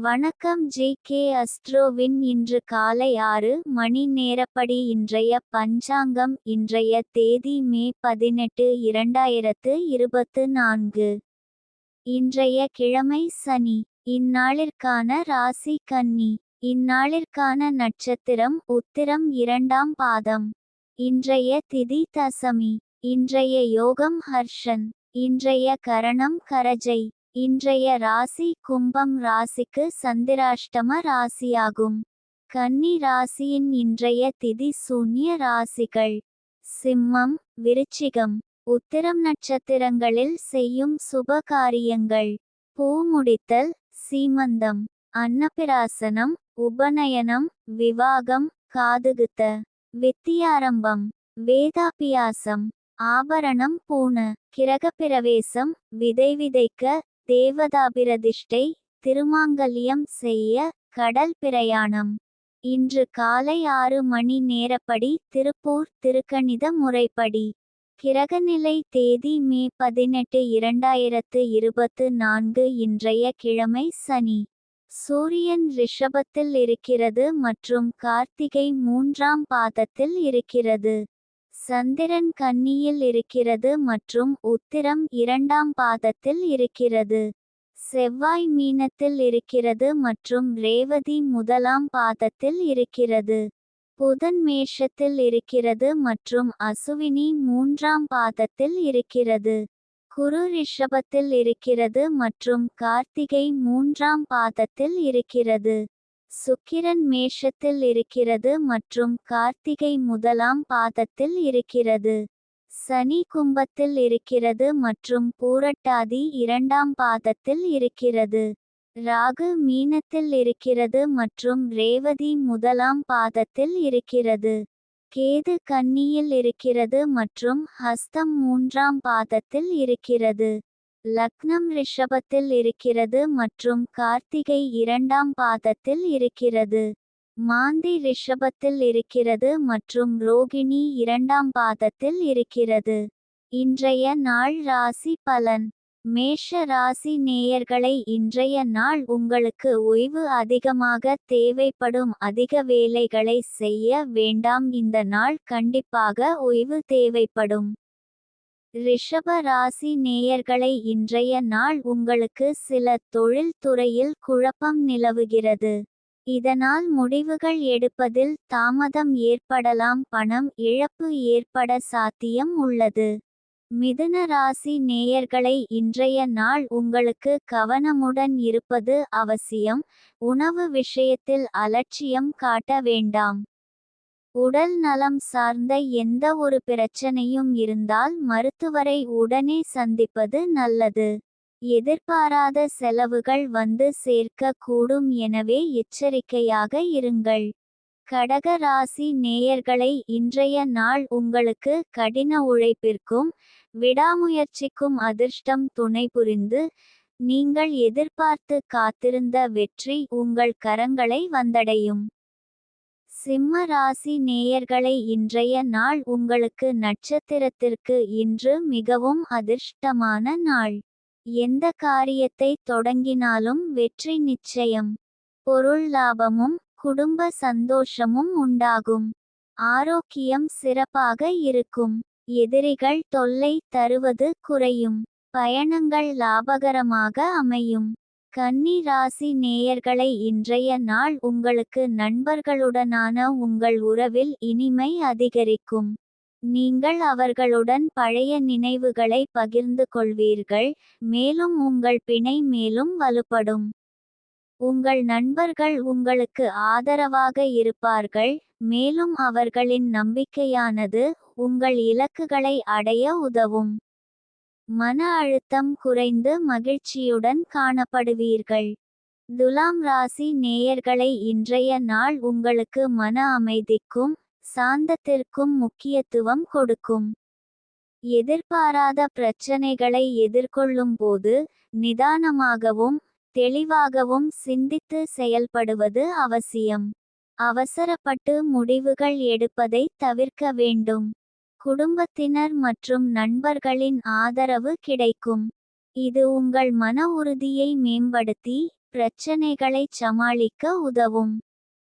வணக்கம் J K அஸ்ட்ரோவின். இன்று காலை ஆறு மணி நேரப்படி இன்றைய பஞ்சாங்கம் இன்றைய தேதி மே பதினெட்டு இரண்டாயிரத்து இருபத்து நான்கு. இன்றைய கிழமை சனி. இந்நாளிற்கான ராசி கன்னி. இந்நாளிற்கான நட்சத்திரம் உத்திரம் இரண்டாம் பாதம். இன்றைய திதி தசமி. இன்றைய யோகம் ஹர்ஷன். இன்றைய கரணம் கரஜை. இன்றைய ராசி கும்பம் ராசிக்கு சந்திராஷ்டம ராசியாகும். கன்னி ராசியின் இன்றைய திதி சூன்ய ராசிகள். சிம்மம் விருச்சிகம் உத்திரம் நட்சத்திரங்களில் செய்யும் சுப காரியங்கள் பூ முடித்தல் சீமந்தம் அன்னபிராசனம் உபநயனம் விவாகம் காதுகுத்த வித்தியாரம்பம் வேதாபியாசம் ஆபரணம் பூண கிரகப்பிரவேசம் விதை விதைக்க தேவதாபிரதிஷ்டை திருமாங்கல்யம் செய்ய கடல் பிரயாணம். இன்று காலை ஆறு மணி நேரப்படி திருப்பூர் திருக்கணித முறைப்படி. கிரகநிலை தேதி மே பதினெட்டு இரண்டாயிரத்து இருபத்து நான்கு இன்றைய கிழமை சனி. சூரியன் ரிஷபத்தில் இருக்கிறது மற்றும் கார்த்திகை மூன்றாம் பாதத்தில் இருக்கிறது. சந்திரன் கன்னியில் இருக்கிறது மற்றும் உத்திரம் இரண்டாம் பாதத்தில் இருக்கிறது. செவ்வாய் மீனத்தில் இருக்கிறது மற்றும் ரேவதி முதலாம் பாதத்தில் இருக்கிறது. புதன் மேஷத்தில் இருக்கிறது மற்றும் அசுவினி மூன்றாம் பாதத்தில் இருக்கிறது. குரு ரிஷபத்தில் இருக்கிறது மற்றும் கார்த்திகை மூன்றாம் பாதத்தில் இருக்கிறது. சுக்கிரன் மேஷத்தில் இருக்கிறது மற்றும் கார்த்திகை முதலாம் பாதத்தில் இருக்கிறது. சனி கும்பத்தில் இருக்கிறது மற்றும் பூரட்டாதி இரண்டாம் பாதத்தில் இருக்கிறது. ராகு மீனத்தில் இருக்கிறது மற்றும் ரேவதி முதலாம் பாதத்தில் இருக்கிறது. கேது கன்னியில் இருக்கிறது மற்றும் ஹஸ்தம் மூன்றாம் பாதத்தில் இருக்கிறது. லக்னம் ரிஷபத்தில் இருக்கிறது மற்றும் கார்த்திகை இரண்டாம் பாதத்தில் இருக்கிறது. மாந்தி ரிஷபத்தில் இருக்கிறது மற்றும் ரோகிணி இரண்டாம் பாதத்தில் இருக்கிறது. இன்றைய நாள் ராசி பலன். மேஷ ராசி நேயர்களை இன்றைய நாள் உங்களுக்கு ஓய்வு அதிகமாக தேவைப்படும் அதிக வேலைகளை செய்ய வேண்டாம். இந்த நாள் கண்டிப்பாக ஓய்வு தேவைப்படும். ரிஷப ராசி நேயர்களை இன்றைய நாள் உங்களுக்கு சில தொழில் துறையில் குழப்பம் நிலவுகிறது. இதனால் முடிவுகள் எடுப்பதில் தாமதம் ஏற்படலாம் பணம் இழப்பு ஏற்பட சாத்தியம் உள்ளது. மிதுன ராசி நேயர்களை இன்றைய நாள் உங்களுக்கு கவனமுடன் இருப்பது அவசியம். உணவு விஷயத்தில் அலட்சியம் காட்ட வேண்டாம். உடல் நலம் சார்ந்த எந்த ஒரு பிரச்சனையும் இருந்தால் மருத்துவரை உடனே சந்திப்பது நல்லது. எதிர்பாராத செலவுகள் வந்து சேர்க்க கூடும் எனவே எச்சரிக்கையாக இருங்கள். கடக ராசி நேயர்களை இன்றைய நாள் உங்களுக்கு கடின உழைப்பிற்கும் விடாமுயற்சிக்கும் அதிர்ஷ்டம் துணை புரிந்து நீங்கள் எதிர்பார்த்து காத்திருந்த வெற்றி உங்கள் கரங்களை வந்தடையும். சிம்ம ராசி நேயர்களை இன்றைய நாள் உங்களுக்கு நட்சத்திரத்திற்கு இன்று மிகவும் அதிர்ஷ்டமான நாள். எந்த காரியத்தை தொடங்கினாலும் வெற்றி நிச்சயம். பொருள் லாபமும் குடும்ப சந்தோஷமும் உண்டாகும். ஆரோக்கியம் சிறப்பாக இருக்கும். எதிரிகள் தொல்லை தருவது குறையும். பயணங்கள் லாபகரமாக அமையும். கன்னி ராசி நேயர்களை இன்றைய நாள் உங்களுக்கு நண்பர்களுடனான உங்கள் உறவில் இனிமை அதிகரிக்கும். நீங்கள் அவர்களுடன் பழைய நினைவுகளை பகிர்ந்து கொள்வீர்கள் மேலும் உங்கள் பிணை மேலும் வலுப்படும். உங்கள் நண்பர்கள் உங்களுக்கு ஆதரவாக இருப்பார்கள் மேலும் அவர்களின் நம்பிக்கையானது உங்கள் இலக்குகளை அடைய உதவும். மன அழுத்தம் குறைந்து மகிழ்ச்சியுடன் காணப்படுவீர்கள். துலாம் ராசி நேயர்களை இன்றைய நாள் உங்களுக்கு மன அமைதிக்கும் சாந்தத்திற்கும் முக்கியத்துவம் கொடுக்கும். எதிர்பாராத பிரச்சனைகளை எதிர்கொள்ளும் போது நிதானமாகவும் தெளிவாகவும் சிந்தித்து செயல்படுவது அவசியம். அவசரப்பட்டு முடிவுகள் எடுப்பதை தவிர்க்க வேண்டும். குடும்பத்தினர் மற்றும் நண்பர்களின் ஆதரவு கிடைக்கும். இது உங்கள் மன உறுதியை மேம்படுத்தி பிரச்சனைகளைச் சமாளிக்க உதவும்.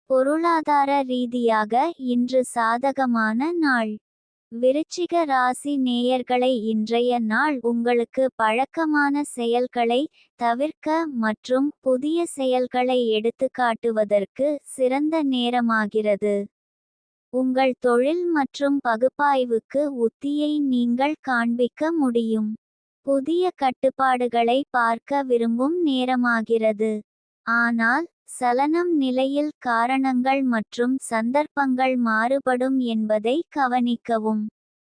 பொருளாதார ரீதியாக இன்று சாதகமான நாள். விருச்சிக ராசி நேயர்களை இன்றைய நாள் உங்களுக்கு பழக்கமான செயல்களை தவிர்க்க மற்றும் புதிய செயல்களை எடுத்துக்காட்டுவதற்கு சிறந்த நேரமாகிறது. உங்கள் தொழில் மற்றும் பகுப்பாய்வுக்கு உத்தியை நீங்கள் காண்பிக்க முடியும். புதிய கட்டுப்பாடுகளை பார்க்க விரும்பும் நேரமாகிறது. ஆனால் சலனம் நிலையில் காரணங்கள் மற்றும் சந்தர்ப்பங்கள் மாறுபடும் என்பதை கவனிக்கவும்.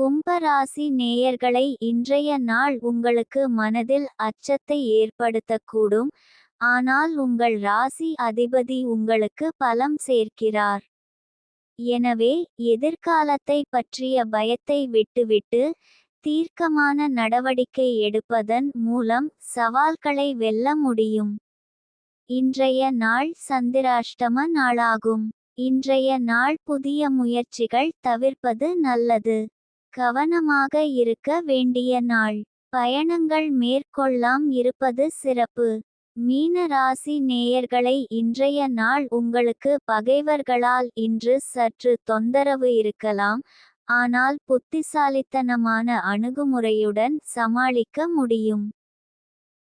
கும்பராசி நேயர்களை இன்றைய நாள் உங்களுக்கு மனதில் அச்சத்தை ஏற்படுத்தக்கூடும். ஆனால் உங்கள் ராசி அதிபதி உங்களுக்கு பலம் சேர்க்கிறார். எனவே எதிர்காலத்தை பற்றிய பயத்தை விட்டுவிட்டு தீர்க்கமான நடவடிக்கை எடுப்பதன் மூலம் சவால்களை வெல்ல முடியும். இன்றைய நாள் சந்திராஷ்டம நாளாகும். இன்றைய நாள் புதிய முயற்சிகள் தவிர்ப்பது நல்லது. கவனமாக இருக்க வேண்டிய நாள். பயணங்கள் மேற்கொள்ளாம் இருப்பது சிறப்பு. மீன ராசி நேயர்களை இன்றைய நாள் உங்களுக்கு பகைவர்களால் இன்று சற்று தொந்தரவு இருக்கலாம். ஆனால் புத்திசாலித்தனமான அணுகுமுறையுடன் சமாளிக்க முடியும்.